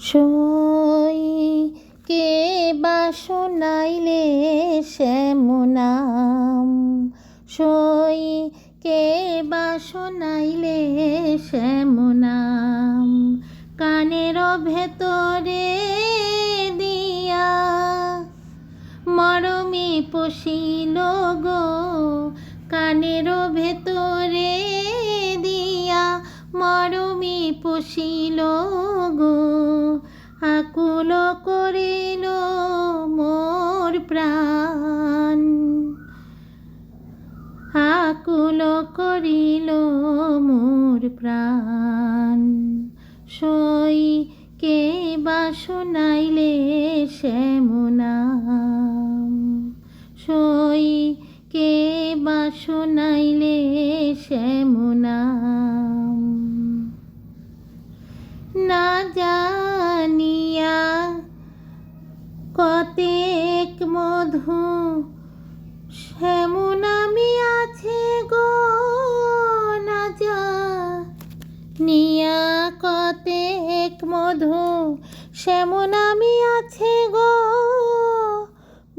সই কে বা শোনাইলে শ্যামনাম সই কে বা শোনাইলে শ্যামনাম কানের ভেতরে দিয়া মরমে পশিল গো। কানের ভেতরে দিয়া মরমে পশিল করিল মোর প্রাণ। সই কে বা শোনাইলে শ্যামনাম সই কে বা শোনাইলে শ্যামনাম না জানিয়া কতেক মধু কতেক মধু শ্যামন আমি আছে গো।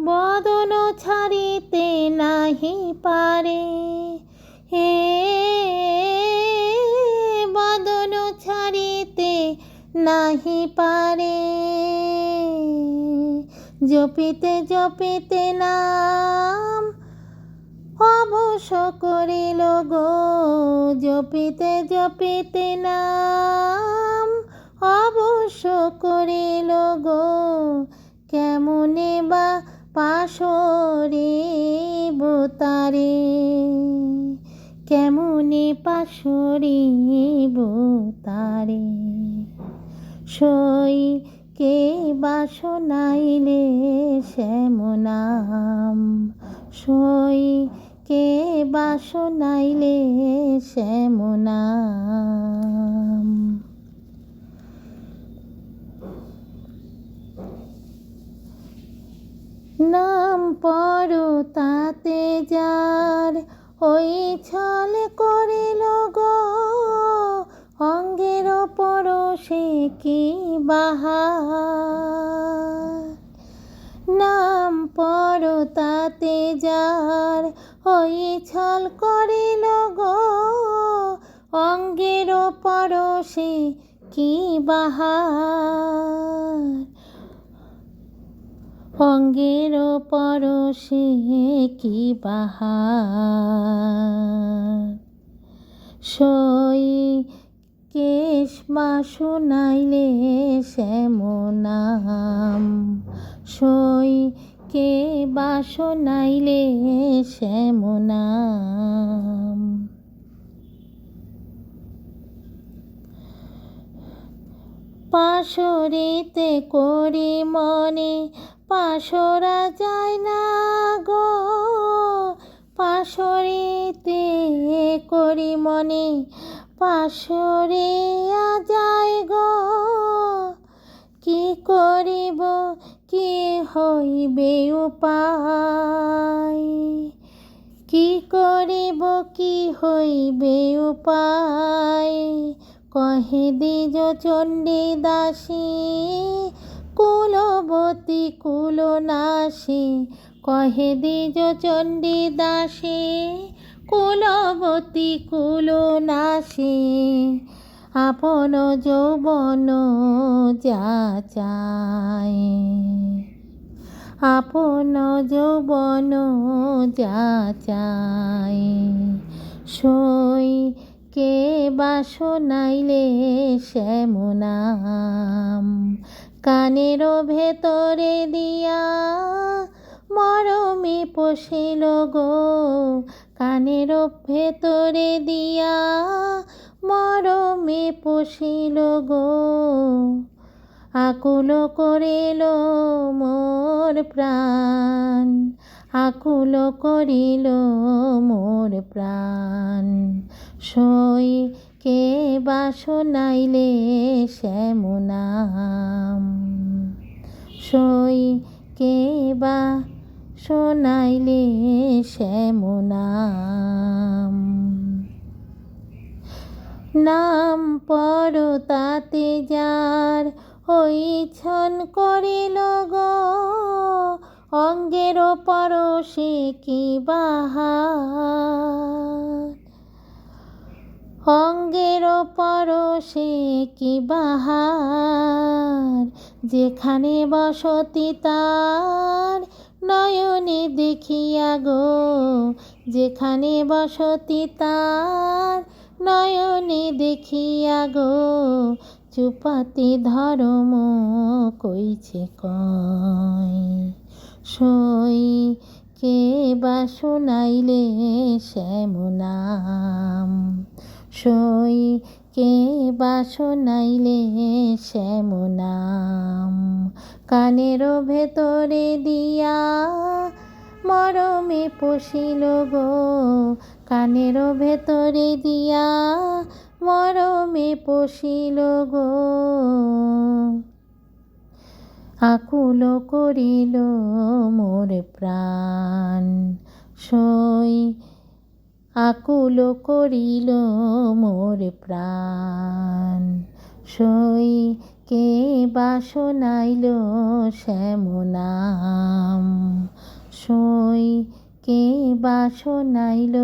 বদন ছাড়িতে নাহি পারে। হে বদন ছাড়িতে নাহি পারে। জপিতে জপিতে নাম অবশ করিল গো। জপিতে জপিতে নাম অবশ্য করিল গো, কেমনে বা পাশরে তারে? কেমনে পাশরে তারে? সই কে বা শোনাইলে শ্যামনাম? সই কে বা শোনাইলে শ্যামনাম? নাম পর তাতে যার ওই ছল করিল গো। অঙ্গের পরশে কি বাহার? নাম পর তাতে যার ওই ছল করিল গো। অঙ্গের পরশে কি বাহার? অঙ্গের পরশে কি বাহার? সই কেশ মা শোনাইলে শ্যামনাম। সই কে বা শোনাইলে শ্যামনাম। পাশরিতে করি মনে পাশরা যায় না গো। পাশরিতে করি মনে, পাশরিয়া যায় গো। কি করিব, কি হইবে উপায়? কি করিব, কি হইবে উপায়? কহে দ্বিজ চণ্ডী দাসী কুলবতী কুলনাশী, কহে দ্বিজ চণ্ডী দাসী, কুলবতী কুলনাশী, আপন যৌবন যাচায় আপন যৌবন যাচায় সই কে বা শোনাইলে শ্যামনাম কানের ভেতরে দিয়া মরমে পশিল গো। কানের ভেতরে দিয়া মরমে পশিল গো। আকুল করিল মোর প্রাণ। আকুল করিল মোর প্রাণ। সই কে বা শোনাইলে শ্যামনাম সই কে বা শোনাইলে শ্যামনাম নাম। পর তাতে যার ওই ছন করিল গো। অঙ্গের পরশে কি বাহার অঙ্গের পরশে কি বাহার যেখানে বসতি তার নয়নে দেখিয়া গো, যেখানে বসতি তার নয়নে দেখিয়া গো, চুপাতি ধর্ম কইছে কয় সই কে বা শোনাইলে শ্যামনাম সই কে বা শোনাইলে শ্যামনাম কানের ভেতরে দিয়া মরমে পশিল গো। কানের ভেতরে দিয়া মরমে পশিল গো। আকুল করিল মোর প্রাণ। সই আকুল করিল মোর প্রাণ। সই কে বা শোনাইল শ্যামনাম সই কে বা শোনাইল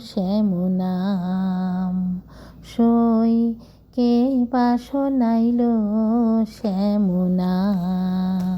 শ্যামনাম সই কে বা শোনাইল শ্যামনাম